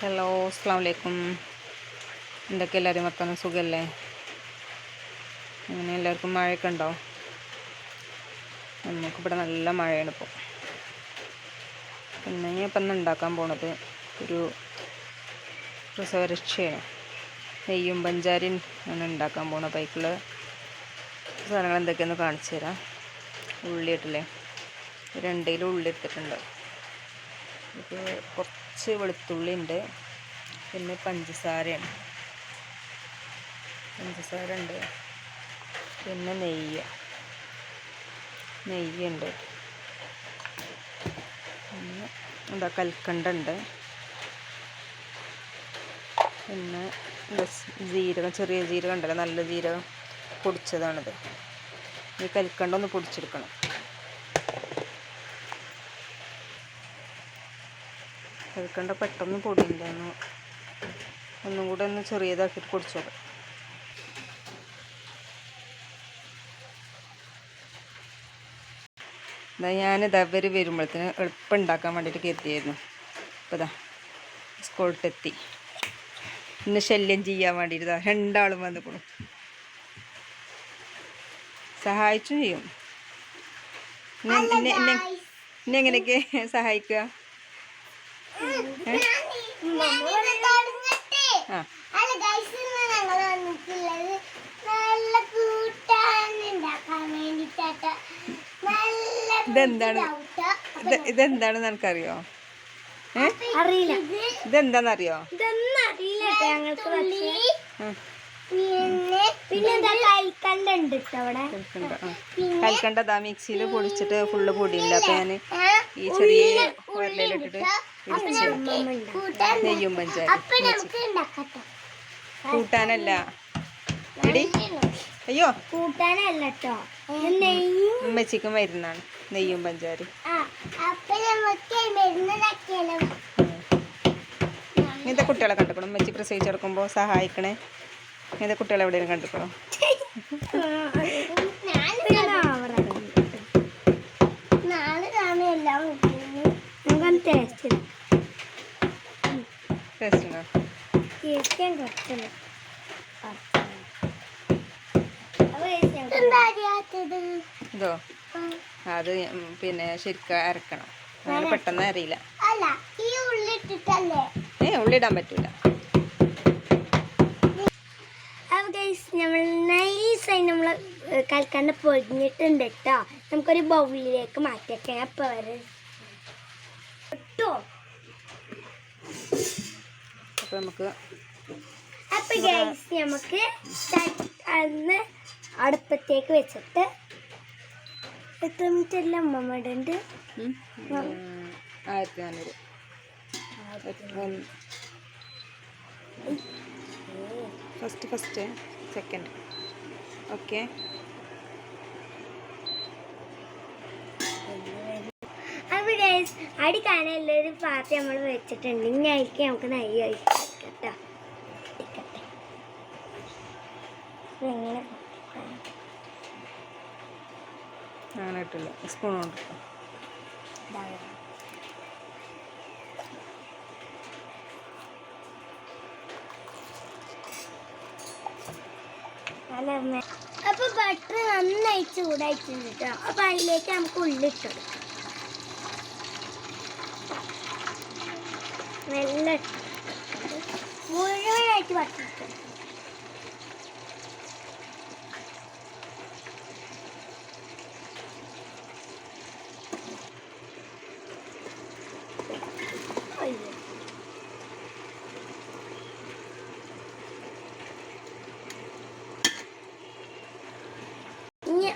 Hello അസ്സാം വലൈക്കും എന്തൊക്കെ എല്ലാവരും വർത്താനം? സുഖമല്ലേ അങ്ങനെ എല്ലാവർക്കും മഴയൊക്കെ ഉണ്ടോ? നമുക്കിവിടെ നല്ല മഴയാണ് ഇപ്പോൾ പിന്നെ ഞാൻ ഇപ്പം ഉണ്ടാക്കാൻ പോണത് ഒരു പ്രസവരക്ഷയാണ് നെയ്യും പഞ്ചാരിയും ആണ് ഉണ്ടാക്കാൻ പോണത്. ബൈക്കിൽ സാധനങ്ങൾ എന്തൊക്കെയെന്ന് കാണിച്ചു തരാം. ഉള്ളി ഇട്ടില്ലേ? രണ്ട് ഉള്ളി എടുത്തിട്ടുണ്ട്. ഇത് കുറച്ച് വെളുത്തുള്ളി ഉണ്ട്. പിന്നെ പഞ്ചസാരയാണ് പഞ്ചസാര ഉണ്ട്. പിന്നെ നെയ്യ്. നെയ്യുണ്ട് പിന്നെ എന്താ കൽക്കണ്ട ഉണ്ട്. പിന്നെ ജീരകം ചെറിയ ജീരകം ഉണ്ടല്ലോ നല്ല ജീരകം പൊടിച്ചതാണിത്. ഈ കൽക്കണ്ടൊന്ന് പൊടിച്ചെടുക്കണം. കൽക്കണ്ട പെട്ടെന്ന് പൊടിയില്ല ഒന്ന് ഒന്നും കൂടെ ഒന്ന് ചെറിയതാക്കിയിട്ട് പൊടിച്ചോളാം ഇതാ ഞാനിതാ ഇവർ വരുമ്പോഴത്തേന് എളുപ്പം ഉണ്ടാക്കാൻ വേണ്ടിയിട്ട് കരുതിയായിരുന്നു. അപ്പോൾ ഇതാ സ്കൂളിട്ടെത്തി ഇന്ന് ശല്യം ചെയ്യാൻ വേണ്ടിയിട്ട് ഇതാ രണ്ടാളും വന്നിപ്പോഴും സഹായിച്ചും ചെയ്യും. എന്നെ എങ്ങനെയൊക്കെ സഹായിക്കുക? ഇതെന്താണ്? ഇത് ഇതെന്താണെന്ന് എനിക്കറിയോ ഏ? അറിയില്ല ഇതെന്താണെന്നറിയോ ഇതൊന്നും അറിയില്ല ഞങ്ങൾക്ക്. പിന്നെ പിന്നെ എന്താ കൽക്കണ്ടുണ്ട് കേട്ടോ അവിടെ? കൽക്കണ്ട ദാ മിക്സിയിൽ പൊടിച്ചിട്ട് ഫുള്ള് പൊടിയില്ല അപ്പൊ ഞാൻ ഈ ചെറിയ ഉരലിലിട്ടിട്ട് കൂട്ടാൻ നെയ്യും ഉണ്ടാക്കട്ടെ കൂട്ടാനല്ല. എടി. അയ്യോ. കൂട്ടാനല്ല കേട്ടോ ഉമ്മച്ചിക്ക് മരുന്നാണ്. നെയ്യും പഞ്ചാരി ഇങ്ങനത്തെ കുട്ടികളെ കണ്ടുക്കണം. ഉമ്മച്ചി പ്രസവിച്ചെടുക്കുമ്പോൾ സഹായിക്കണേ. ഇങ്ങനത്തെ കുട്ടികളെ എവിടെയെങ്കിലും കണ്ടിട്ടോ ടേസ്റ്റ് ഉണ്ടോ? ഇതോ? അത് പിന്നെ ശരിക്കും അരക്കണം. അങ്ങനെ പെട്ടെന്ന് അറിയില്ല ഏ ഉള്ളിടാൻ പറ്റൂല അപ്പൊ ഗൈസ് നമ്മൾ നൈസായി നമ്മൾ കൽക്കണ്ട പൊരിഞ്ഞിട്ടുണ്ട് കേട്ടോ നമുക്കൊരു ബൗളിലേക്ക് മാറ്റിയൊക്കെ. വരെ. കേട്ടോ അപ്പോൾ നമുക്ക് അപ്പൊ ഗൈസ് നമുക്ക് അന്ന് അടുപ്പത്തേക്ക് വെച്ചിട്ട് എത്ര മിനിറ്റ് എല്ലാം അമ്മമ്മയുടെ ഉണ്ട് ആയിരത്തി നാനൂറ്. First first. സെക്കൻഡ് ഓക്കെ അടിക്കാനുള്ളൊരു പാർട്ടി നമ്മൾ വെച്ചിട്ടുണ്ട്. ഇനി ആയിരിക്കും നമുക്ക് നെയ്യ് ഒഴിക്കാം കേട്ടോ. ഇരിക്കട്ടെ. ഇതെങ്ങനെ അങ്ങനെ ഇട്ടില്ല. സ്പൂൺ കൊണ്ട് ഇട്ടോ. ഇതാവും. അപ്പൊ ബട്ടർ നന്നായി ചൂടായിട്ടുണ്ട് കേട്ടോ അപ്പൊ അതിലേക്ക് നമുക്ക് ഉള്ളിട്ട് നല്ല. മുഴുവനായിട്ട് ബട്ടർ ഇട്ട്. അയ്യോ ഇനി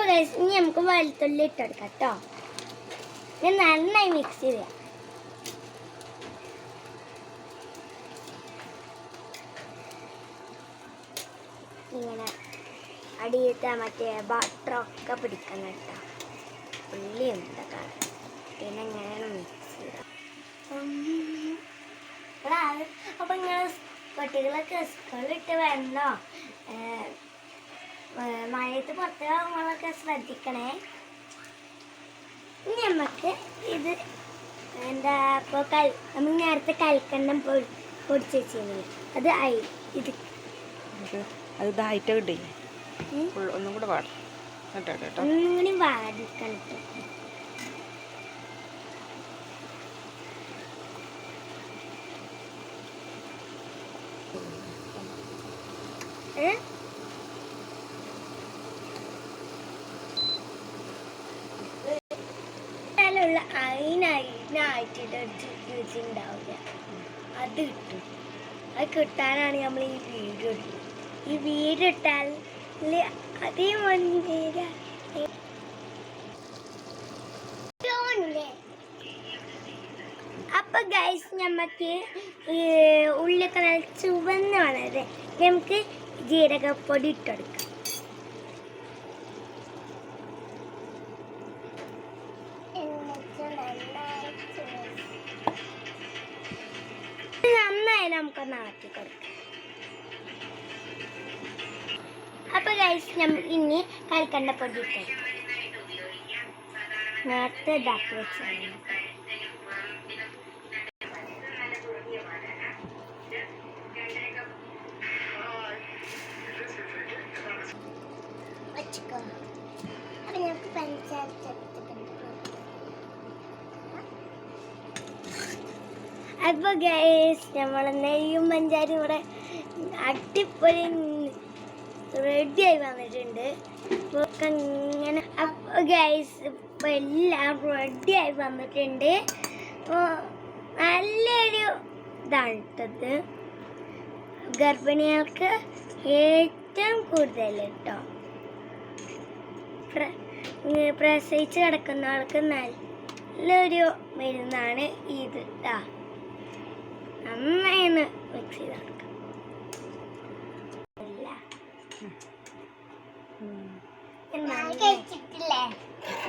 അപ്പൊ guys, ഇനി നമുക്ക് വെളുത്തുള്ളി ഇട്ടെടുക്കാം കേട്ടോ. നന്നായി മിക്സ് ചെയ്യാം ഇങ്ങനെ അടിയിട്ട മറ്റേ ബട്ടറൊക്കെ പിടിക്കണം കേട്ടോ. ഉള്ളി എന്തൊക്കെ പിന്നെ ഇങ്ങനെ മിക്സ് ചെയ്യാം അപ്പൊ ഇങ്ങനെ കുട്ടികളൊക്കെ സ്കൂളിലിട്ട് വരണോ? ഏഹ് ഏഹ് മഴയത്ത് പുറത്ത് പോകുമ്പോഴൊക്കെ ശ്രദ്ധിക്കണേ. ഇനി നമുക്ക് ഇത് എന്താ ഇപ്പോൾ കൽ നമ്മൾ നേരത്തെ കൽക്കണ്ണം പൊടി പൊടിച്ച് വെച്ചിരുന്നില്ലേ അത് ആയി ഇത്. അത് ഇതായിട്ട് കിട്ടില്ലേ ഒന്നും കൂടെ പാടും വാടിക്കണം. ഏ? ുള്ള അതിനായിട്ട് ഉണ്ടാവില്ല അത് കിട്ടും. അത് കിട്ടാനാണ് നമ്മൾ ഈ വീഡിയോ ഇടുന്നത്. ഈ വീഡിയോ ഇട്ടാൽ അതേ മന്ദിര അപ്പൊ ഗൈസ് നമുക്ക് ഉള്ളിലൊക്കെ നല്ല ചുവന്ന് വളരെ നമുക്ക് ജീരകപ്പൊടി ഇട്ടെടുക്കാം. നമുക്കൊന്ന് ആക്കി കൊടുക്കാം അപ്പൊ ഗൈസ് നമ്മൾ ഇനി കൽക്കണ്ട പൊടി ഇട്ടെടുക്കാം നേരത്തെ ഇതാക്കി വെച്ചാണ് അപ്പൊ ഗൈസ് നമ്മൾ നെയ്യും പഞ്ചാരി ഇവിടെ അടിപൊളി റെഡിയായി വന്നിട്ടുണ്ട്. അപ്പോൾ ഒക്കെ ഇങ്ങനെ അപ്പോൾ ഗൈസ് ഇപ്പോൾ എല്ലാം റെഡിയായി വന്നിട്ടുണ്ട്. അപ്പോൾ നല്ലൊരു ഇതാണ് ഇട്ടത്. ഗർഭിണികൾക്ക് ഏറ്റവും കൂടുതൽ കേട്ടോ പ്രസവിച്ച് കിടക്കുന്ന ആൾക്ക് നല്ലൊരു മരുന്നാണ് ഇത് ട്ടാ. നന്നായി ഒന്ന് മിക്സ് ചെയ്ത് കൊടുക്കാം.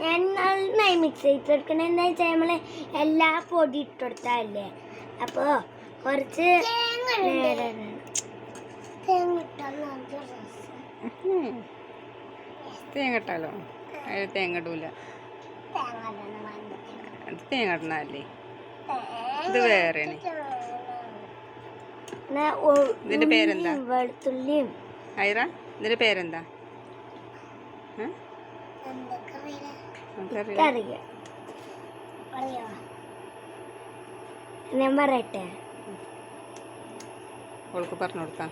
ഞാൻ നന്നായി മിക്സ് ചെയ്ത് കൊടുക്കണം. എന്താ വെച്ചാൽ നമ്മൾ എല്ലാ പൊടി ഇട്ട് കൊടുത്താലേ അപ്പോൾ കുറച്ച്. തേങ്ങ ഇട്ടാലോ? അതിൽ തേങ്ങ ഇടൂല. അത് തേങ്ങ ഇടണല്ലേ ഇത് വേറെയാണ് ഇതിന്റെ പേരെന്താ? വെളുത്തുള്ളിയും ഐറ ഇതിന്റെ പേരെന്താ? ഞാൻ പറയട്ടെ? അവൾക്ക് പറഞ്ഞു കൊടുക്കാം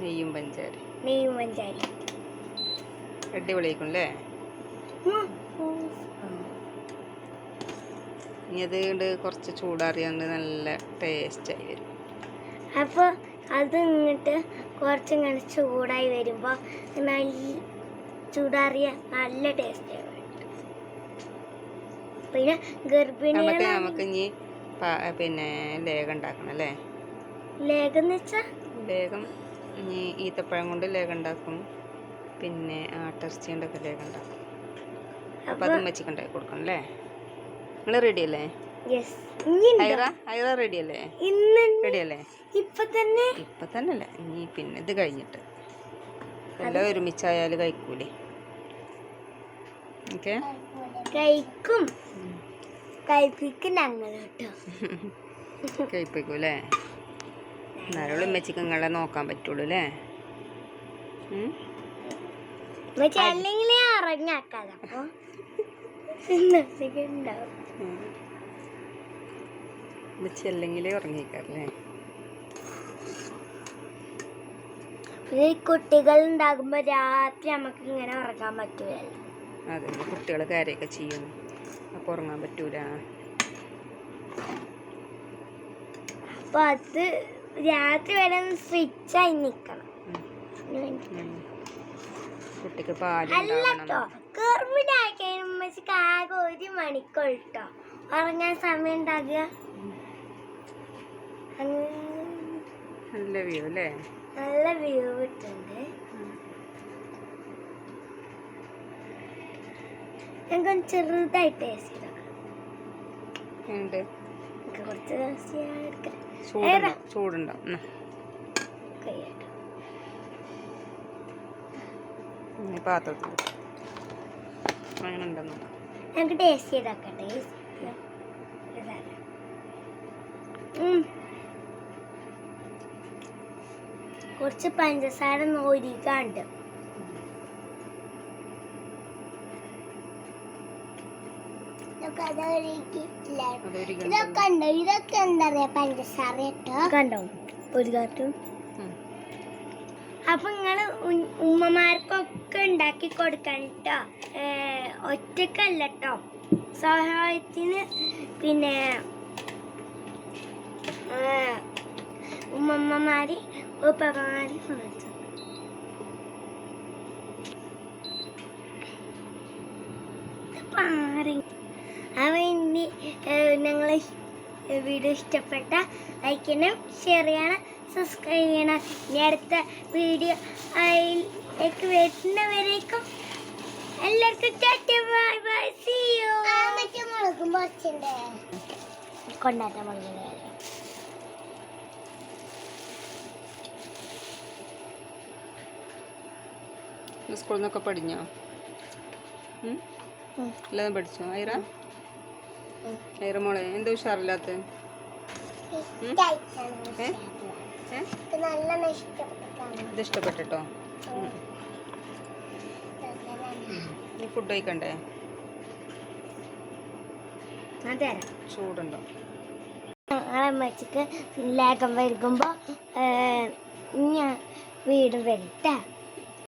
നെയ്യും പഞ്ചാരി. നെയ്യും പഞ്ചാരി. അടിപൊളിയായിരിക്കും അല്ലേ ഇനി അത് കൊണ്ട് കുറച്ച് ചൂടാറിയാണ്ട് നല്ല ടേസ്റ്റായി വരും. അപ്പോൾ അത് ഇങ്ങോട്ട് കുറച്ച് ഇങ്ങനെ ചൂടായി വരുമ്പോൾ നല്ല ചൂടാറിയ നല്ല ടേസ്റ്റ് പിന്നെ ഗർഭിണി ഗർഭിണികളെ നമുക്ക് ഇനി പിന്നെ ലേഖം ഉണ്ടാക്കണം അല്ലേ? ലേഖം വെച്ചാൽ ലേഖം ഇനി ഈത്തപ്പഴം കൊണ്ട് ലേഖം ഉണ്ടാക്കും. പിന്നെ ആട്ടിറച്ചി കൊണ്ടൊക്കെ ലേഖം ഉണ്ടാക്കും. അപ്പം അതും വെച്ചിട്ടുണ്ടാക്കി കൊടുക്കണം അല്ലേ? നിങ്ങൾ റെഡി അല്ലേ? ഐറ ഐറ റെഡി അല്ലേ? റെഡി അല്ലേ? ഇപ്പൊ തന്നെ? ഇപ്പൊ തന്നെ അല്ലേ ഇനി പിന്നെ ഇത് കഴിഞ്ഞിട്ട്. എല്ലാം ഒരുമിച്ചായാൽ കഴിക്കൂലേ? ഓക്കെ? കഴിക്കും. കഴിപ്പിക്കും ഞങ്ങൾ കേട്ടോ. കഴിപ്പിക്കൂലേ? എന്നാലും ഉമ്മച്ചിക്ക് നിങ്ങളെ നോക്കാൻ പറ്റുള്ളൂ അല്ലേ? അല്ലെങ്കിൽ ഇറങ്ങാക്കാതെ അപ്പൊ ഉണ്ടാവും. ഉമ്മച്ചി അല്ലെങ്കിലേ ഉറങ്ങിക്കാറല്ലേ ഈ കുട്ടികൾ ഉണ്ടാകുമ്പോ രാത്രി നമുക്ക് ഇങ്ങനെ ഉറങ്ങാൻ പറ്റൂല? അതെ കുട്ടികൾ കാര്യമൊക്കെ ചെയ്യും. അപ്പോൾ ഉറങ്ങാൻ പറ്റൂല. അപ്പൊ അത് രാത്രി വരെ സ്വിച്ചായി. അതിന് വേണ്ടി. ഉം. കുട്ടിക്ക് അല്ല പാലുണ്ടാവണം കേട്ടോ ആകെ ഒരു മണിക്കൂർ ഇട്ടോ? ഉറങ്ങാൻ സമയം ഉണ്ടാകുക? നല്ല വ്യൂ അല്ലേ? നല്ല വ്യൂ കിട്ടുന്നുണ്ട് ഞങ്ങൾക്ക് ചെറുതായിട്ട് കുറച്ച് ടേസ്റ്റ് ചെയ്യാൻ എടുക്കാം ചൂടുണ്ടോ ചൂടുണ്ടോ? എന്നാ. ഇനി പാത്രത്തിൽ അങ്ങനെ ഉണ്ടെന്ന് നോക്കാം. നമുക്ക് ടേസ്റ്റ് ചെയ്താക്കട്ടെ. കുറച്ച് പഞ്ചസാര നോരിക്കാണ്ട് ഇതൊക്കെ ഉണ്ടോ ഇതൊക്കെ എന്താ പറയാ പഞ്ചസാര ഇട്ടോ കണ്ടോ? ഒരു കാട്ടും അപ്പൊ നിങ്ങൾ ഉമ്മമാർക്കൊക്കെ ഉണ്ടാക്കി കൊടുക്കണം കേട്ടോ ഒറ്റക്കല്ല കേട്ടോ സഹായത്തിന് പിന്നെ ഉമ്മമ്മമാരി ഉപ്പമാര് സഹായിച്ചു അവ ഇനി ഞങ്ങൾ വീഡിയോ ഇഷ്ടപ്പെട്ട ലൈക്ക് ചെയ്യണം ഷെയർ ചെയ്യണം. സബ്സ്ക്രൈബ് ചെയ്യണം. ഇനി അടുത്ത വീഡിയോ അതിലേക്ക് വരുന്നവരേക്കും എല്ലാവർക്കും tata bye bye see you മറ്റേ മുളകും കുറച്ചുണ്ട് കൊണ്ടാട്ട മുളകിനെ സ്കൂളിൽ നിന്നൊക്കെ പഠിഞ്ഞോ? എല്ലാം പഠിച്ചോ? ഐറ? ഐറ മോളെ എന്താ ഉഷാറില്ലാത്ത? ഏ? ഇത് ഇഷ്ടപ്പെട്ടിട്ടോ? ഈ ഫുഡ് കഴിക്കണ്ടേ? ചൂടുണ്ടോ? ഞങ്ങളെ അമ്മച്ചിക്ക് ലേഖം വരുമ്പോൾ ഞാൻ വീട് വരട്ടെ.